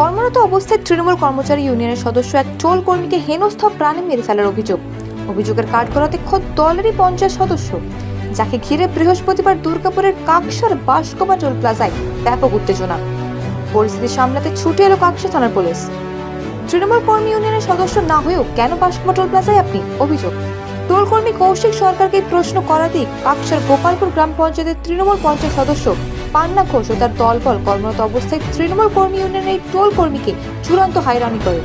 কর্মরত অবস্থায় তৃণমূল কর্মচারী ইউনিয়নের সদস্য এক টোল কর্মীকে হেনস্থ প্রাণে মেরে ফেলার অভিযোগ। অভিযোগের কাঠ করাতে খোদ দলেরই পঞ্চায়েত সদস্য, যাকে ঘিরে বৃহস্পতিবার দুর্গাপুরের কাকসার বাসকোবা টোল প্লাজায় ব্যাপক উত্তেজনা। পরিস্থিতি সামলাতে ছুটে এলো কাকসা থানার পুলিশ। তৃণমূল কর্মী ইউনিয়নের সদস্য না হয়েও কেন বাসকোবা টোল প্লাজায় আপনি? অভিযোগ। টোল কর্মী কৌশিক সরকারকে প্রশ্ন করাতেই কাকসার গোপালপুর গ্রাম পঞ্চায়েতের তৃণমূল পঞ্চায়েত সদস্য পান্না ঘোষ ও তার দলবল কর্মরত অবস্থায় তৃণমূল কর্মী ইউনিয়নের এই টোল কর্মীকে চূড়ান্ত হয়রানি করে।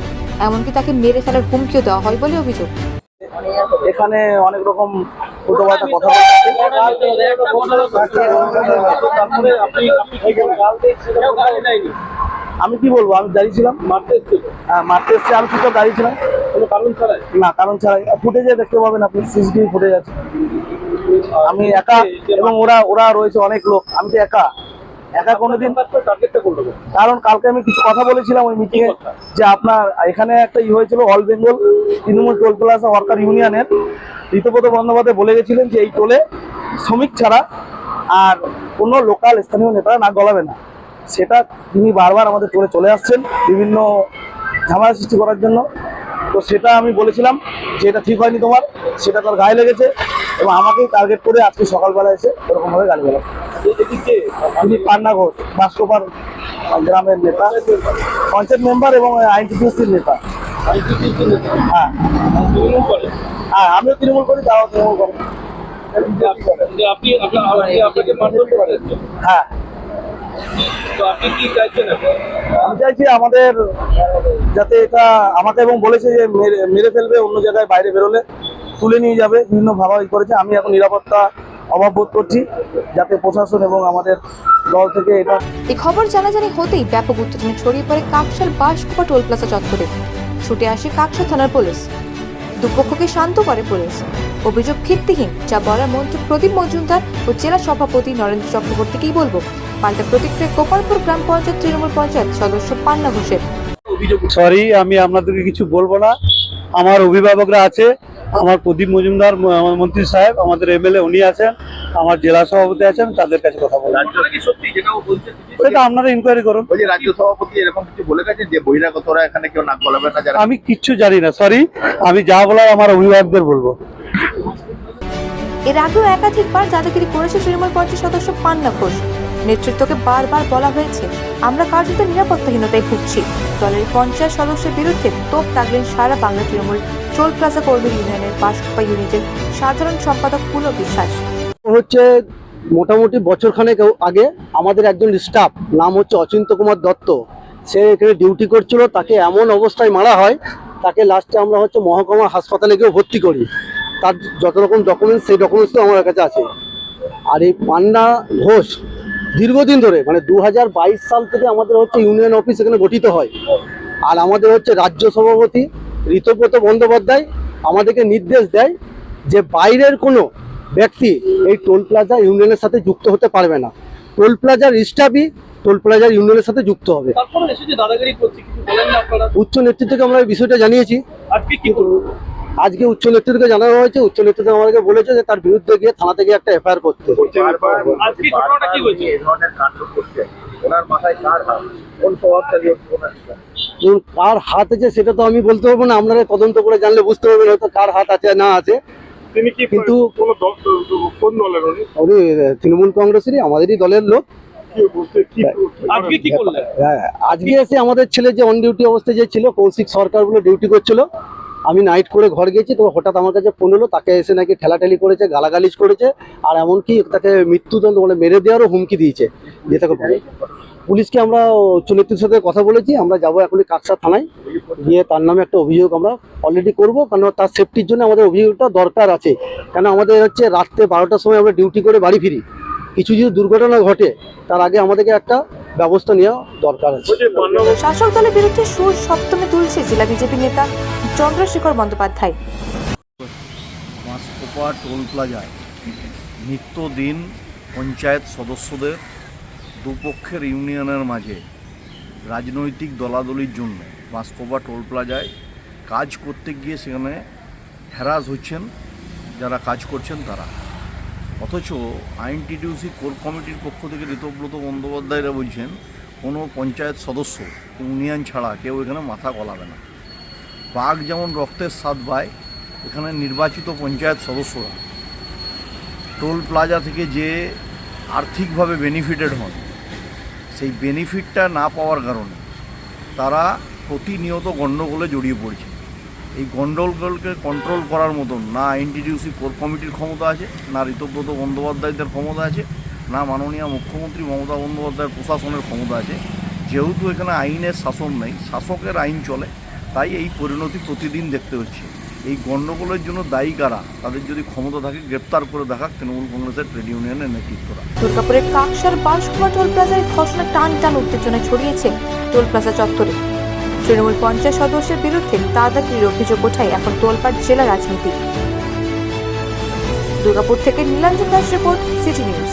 এমনকি তাকে মেরে ফেলার হুমকিও দেওয়া হয় বলে অভিযোগ। এখানে অনেক রকম উল্টোপাল্টা কথা আমি কি বলব? আমি দাঁড়িয়ে ছিলাম। হ্যাঁ মারতে এসছে। আমি চুপচাপ দাঁড়িয়ে ছিলাম। না কারণ ছাড়াই। ফুটে ফুটেজে দেখতে পাবেন আপনি সিসিটিভি ফুটেজ আছে। আমি একা এবং ওরা ওরা রয়েছে অনেক লোক। আমি তো একা। একা কোনোদিন কারণ কালকে আমি কিছু কথা বলেছিলাম ওই মিটিংয়ে যে আপনার এখানে একটা ই হয়েছিল all Bengal Trinamool toll plaza worker ইউনিয়নের ঋতুপদ বন্দ্যোপাধ্যায় বলে গেছিলেন যে এই টোলে শ্রমিক ছাড়া আর কোনো লোকাল স্থানীয় নেতারা না গলাবে না। সেটা তিনি বারবার আমাদের টোলে চলে আসছেন বিভিন্ন ঝামেলা সৃষ্টি করার জন্য। তো সেটা আমি বলেছিলাম যে এটা ঠিক হয়নি তোমার, সেটা তার গায়ে লেগেছে। এবং আমাকেই টার্গেট করে আজকে সকালবেলা এসে এরকমভাবে গালি বেলা তিনি পান্না ঘোষ বাসকোপার গ্রামের নেতা পঞ্চায়েত মেম্বার এবং আইনটিপিএসির নেতা। হ্যাঁ। হ্যাঁ আমিও তৃণমূল করি তারাও তৃণমূল করে। আপনি আপনার আপনাকে মারধর করে হ্যাঁ? আমি চাইছি আমাদের যাতে এটা আমাকে এবং বলেছে যে মেরে ফেলবে অন্য জায়গায় বাইরে বেরোলে। তুলে নিয়ে যাবে বিভিন্ন ভাবাই করেছে। আমি এখন নিরাপত্তা অভাব বোধ করছি যাতে প্রশাসন এবং আমাদের দল থেকে এটা এই খবর জানাজানি হতেই ব্যাপক উত্তেজনা ছড়িয়ে পড়ে কাকসার বাসকোপা টোল প্লাজা চত্বরে। ছুটে আসে কাকসা থানার পুলিশ। দুপক্ষকে শান্ত করে পুলিশ। অভিযোগ ভিত্তিহীন যা বলার মন্ত্রী প্রদীপ মজুমদার ও জেলা সভাপতি নরেন্দ্র চক্রবর্তীকেই বলব। পাল্টা প্রতিক্রিয়া গোপালপুর গ্রাম পঞ্চায়েত তৃণমূল পঞ্চায়েত সদস্য পান্না ঘোষের। সরি আমি আপনাদেরকে কিছু বলব না। আমার অভিভাবকরা আছে আমার প্রদীপ মজুমদার আমার মন্ত্রী সাহেব আমাদের এমএলএ উনি আছেন আমার জেলা সভাপতি আছেন তাদের কাছে কথা বলব। ঘটনা কি সত্যি যেটা ও বলছে সেটা আপনারা ইনকোয়ারি করুন। ওই যে রাজ্য সভাপতি এরকম কিছু বলে গেছেন যে বহিরাগতরা এখানে কেউ নাক গলাবে না যারা আমি কিচ্ছু জানি না সরি আমি যা বলার আমার অভিভাবকদের বলব। এর আগেও একাধিকবার দাদাগিরি করেছে তৃণমূল পঞ্চায়েত সদস্য পান্না ঘোষ। নেতৃত্বকে বারবার বলা হয়েছে, আমরা কার্যত নিরাপত্তাহীনতায় ভুগছি। দলের পঞ্চায়েত সদস্যের বিরুদ্ধে তোপ দাগলেন সারা বাংলা তৃণমূল। টোল প্লাজা কর্মী ইউনিয়নের বাসকোপা ইউনিটের সাধারণ সম্পাদক পুলক বিশ্বাস। হচ্ছে মোটামুটি বছরখানেক আগে আমাদের একজন স্টাফ, নাম হচ্ছে অচিন্ত কুমার দত্ত, সে এখানে ডিউটি করছিল, তাকে এমন অবস্থায় মারা হয়, তাকে লাস্টে আমরা হচ্ছে মহকুমা হাসপাতালে গিয়ে ভর্তি করি। তার যত রকম ডকুমেন্টস সেই ডকুমেন্টস তো আমার কাছে আছে। আর এই পান্না ঘোষ দীর্ঘদিন ধরে মানে দু হাজার বাইশ সাল থেকে আমাদের হচ্ছে ইউনিয়ন অফিস এখানে গঠিত হয়। আর আমাদের হচ্ছে রাজ্য সভাপতি ঋতব্রত বন্দ্যোপাধ্যায় আমাদেরকে নির্দেশ দেয় যে বাইরের কোনো ব্যক্তি এই টোল প্লাজা ইউনিয়নের সাথে যুক্ত হতে পারবে না। টোল প্লাজার স্টাফই টোল প্লাজার ইউনিয়নের সাথে যুক্ত হবে। উচ্চ নেতৃত্বকে আমরা এই বিষয়টা জানিয়েছি। আজকে উচ্চ নেতৃত্বকে জানানো হয়েছে উচ্চ নেতৃত্ব আমাদেরকে বলেছে যে তার বিরুদ্ধে গিয়ে থানা থেকে একটা এফআইআর করতে বারবার আজকে ঘটনাটা কি হয়েছে? এই ধরনের কাণ্ড করছে। ওনার মাথায় কার হাত? আছে সেটা তো আমি বলতে পারব না আপনারা তদন্ত করে জানলে বুঝতে পারবেন হয়তো কার হাত আছে না আছে। তিনি কি কিন্তু কোন কোন দলের উনি? তৃণমূল কংগ্রেসেরই আমাদেরই দলের লোক। আজকে হ্যাঁ আজকে এসে আমাদের ছেলে যে অন ডিউটি অবস্থায় যে ছিল কৌশিক সরকার বলে ডিউটি করছিল। আমি নাইট করে ঘর গেছি, তো হঠাৎ আমার কাছে ফোন হলো তাকে এসে নাকি ঠেলাঠেলি করেছে, গালাগালিজ করেছে, আর এমনকি তাকে মৃত্যুদণ্ড মানে মেরে দেওয়ারও হুমকি দিয়েছে। যে তাকে পুলিশকে আমরা উচ্চ সাথে কথা বলেছি, আমরা যাব এখনই কাকসা থানায়। গিয়ে তার নামে একটা অভিযোগ আমরা অলরেডি করব কারণ তার সেফটির জন্য আমাদের অভিযোগটা দরকার আছে। কেন আমাদের হচ্ছে রাত্রে বারোটার সময় আমরা ডিউটি করে বাড়ি ফিরি। কিছু যদি দুর্ঘটনা ঘটে তার আগে আমাদেরকে একটা ব্যবস্থা নেওয়া দরকার আছে। শাসক দলের বিরুদ্ধে সুর সপ্তমে তুলছে জেলা বিজেপি নেতা চন্দ্রশেখর বন্দ্যোপাধ্যায়। টোল প্লাজায় নিত্যদিন পঞ্চায়েত সদস্যদের দুপক্ষের ইউনিয়নের মাঝে রাজনৈতিক দলাদলির জন্য মাসকোপা টোল প্লাজায় কাজ করতে গিয়ে সেখানে হ্যারাস হচ্ছেন যারা কাজ করছেন তারা। অথচ আইনটিডিউসি কোর কমিটির পক্ষ থেকে ঋতব্রত বন্দ্যোপাধ্যায়রা বলছেন, কোনো পঞ্চায়েত সদস্য, ইউনিয়ন ছাড়া কেউ এখানে মাথা গলাবে না। বাঘ যেমন রক্তের স্বাদ পায়, এখানে নির্বাচিত পঞ্চায়েত সদস্যরা। টোল প্লাজা থেকে যে আর্থিকভাবে বেনিফিটেড হন, সেই বেনিফিটটা না পাওয়ার কারণে তারা প্রতিনিয়ত গণ্ডগোলে জড়িয়ে পড়ছে এই গণ্ডগোলকে কন্ট্রোল করার মতন, না এনটিডিউসি কোর কমিটির ক্ষমতা আছে, না ঋতব্রত বন্দ্যোপাধ্যায়দের ক্ষমতা আছে, না মাননীয় মুখ্যমন্ত্রী মমতা বন্দ্যোপাধ্যায়ের প্রশাসনের ক্ষমতা আছে। যেহেতু এখানে আইনের শাসন নেই, শাসকের আইন চলে, তাই এই পরিণতি প্রতিদিন দেখতে হচ্ছে। এই গণ্ডগোলের জন্য দায়ী কারা? তাদের যদি ক্ষমতা থাকে, গ্রেপ্তার করে দেখাক তৃণমূল কংগ্রেসের ট্রেড ইউনিয়নের নেতৃত্বরা। দুর্গাপুরের কাকসার বাঁশকুমা টোল প্লাজায় ধর্ষণের টান টান উত্তেজনা ছড়িয়েছে টোল প্লাজা চত্বরে। তৃণমূল পঞ্চায়েত সদস্যের বিরুদ্ধে দাদাগিরির অভিযোগ ওঠায় এখন তোলপাড় জেলা রাজনীতি। দুর্গাপুর থেকে Nilanjan Das report, city news.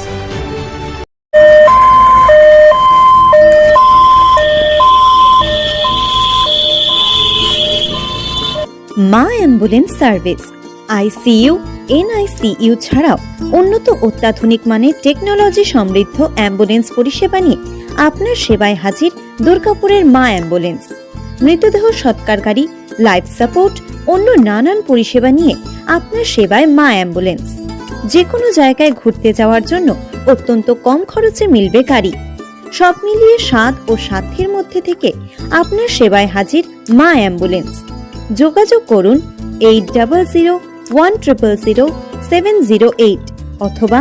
Maa ambulance service, ICU, NICU ছাড়াও উন্নত অত্যাধুনিক মানের টেকনোলজি সমৃদ্ধ অ্যাম্বুলেন্স পরিষেবা নিয়ে আপনার সেবায় হাজির দুর্গাপুরের মা অ্যাম্বুলেন্স। মৃতদেহ সৎকারকারী লাইফ সাপোর্ট অন্য নানান পরিষেবা নিয়ে আপনার সেবায় মা অ্যাম্বুলেন্স যে কোনো জায়গায় ঘুরতে যাওয়ার জন্য অত্যন্ত কম খরচে মিলবে গাড়ি। সব মিলিয়ে স্বাদ ও সাধ্যের মধ্যে থেকে আপনার সেবায় হাজির মা অ্যাম্বুলেন্স যোগাযোগ করুন eight double zero one triple zero seven zero eight অথবা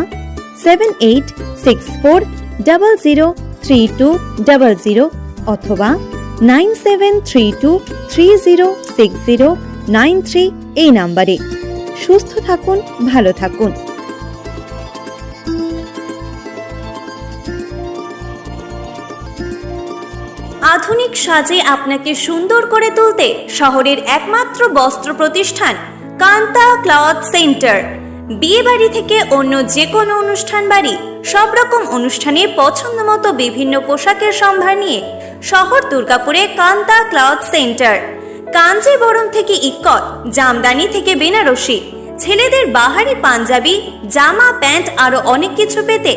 seven eight six four double zero three two double zero অথবা nine seven three two three zero six zero nine three এই নাম্বারে। সুস্থ থাকুন, ভালো থাকুন। আধুনিক সাজে আপনাকে সুন্দর করে তুলতে শহরের একমাত্র বস্ত্র প্রতিষ্ঠান কান্তা ক্লথ সেন্টার। বিয়ে বাড়ি থেকে অন্য যে কোনো অনুষ্ঠান বাড়ি সব রকম অনুষ্ঠানে পছন্দ মতো বিভিন্ন পোশাকের সম্ভার নিয়ে শহর দুর্গাপুরে কান্তা ক্লথ সেন্টার। কাঞ্জিবরম থেকে ইক্কত জামদানি থেকে বেনারসি। ছেলেদের বাহারি পাঞ্জাবি জামা প্যান্ট আরও অনেক কিছু পেতে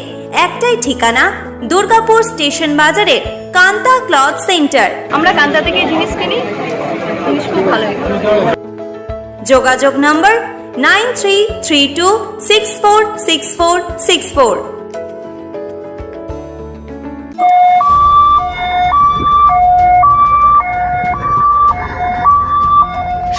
একটাই ঠিকানা দুর্গাপুর স্টেশন বাজারের কান্তা ক্লথ সেন্টার। আমরা কান্তা থেকে জিনিস কিনি জিনিস খুব ভালো যোগাযোগ number nine three three two six four six four six four.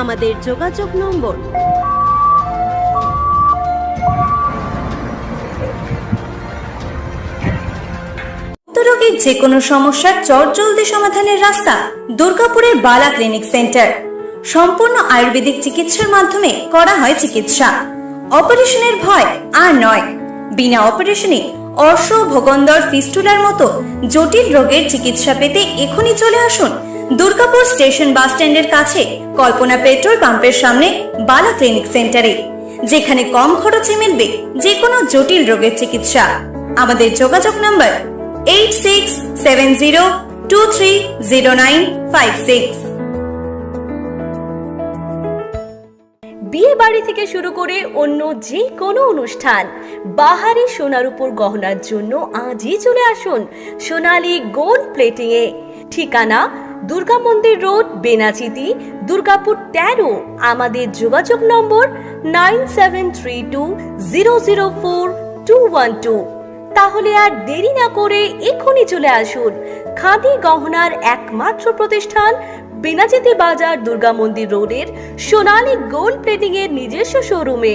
আমাদের যোগাযোগ নম্বর। রোগীর যে কোনো সমস্যার চটজলদি সমাধানের রাস্তা দুর্গাপুরের বালা ক্লিনিক সেন্টার। সম্পূর্ণ আয়ুর্বেদিক চিকিৎসার মাধ্যমে করা হয় চিকিৎসা। অপারেশনের ভয় আর নয়। বিনা অপারেশনে অর্শ ভোগন্দর, ফিস্টুলার মতো জটিল রোগের চিকিৎসা পেতে এখনই চলে আসুন দুর্গাপুর স্টেশন বাস স্ট্যান্ডের কাছে কল্পনা পেট্রোল পাম্পের সামনে বালা ক্লিনিক সেন্টারে, যেখানে কম খরচে মিলবে যে কোনো জটিল রোগের চিকিৎসা। আমাদের যোগাযোগ number eight six seven zero two three zero nine five six বিয়ে বাড়ি থেকে শুরু করে অন্য যে কোনো অনুষ্ঠান, বাহারি সোনার উপর গহনার জন্য আজই চলে আসুন সোনালী গোল্ড প্লেটিং এ ঠিকানা দুর্গা মন্দির রোড, বেনাচিতি, দুর্গাপুর তেরো, আমাদের যোগাযোগ number nine seven three two zero zero four two one two. তাহলে আর দেরি না করে এক্ষুনি চলে আসুন খাদি গহনার একমাত্র প্রতিষ্ঠান, বেনাচিতি বাজার দুর্গা মন্দির রোডের সোনালী গোল্ড প্লেটিং এর নিজস্ব শোরুমে।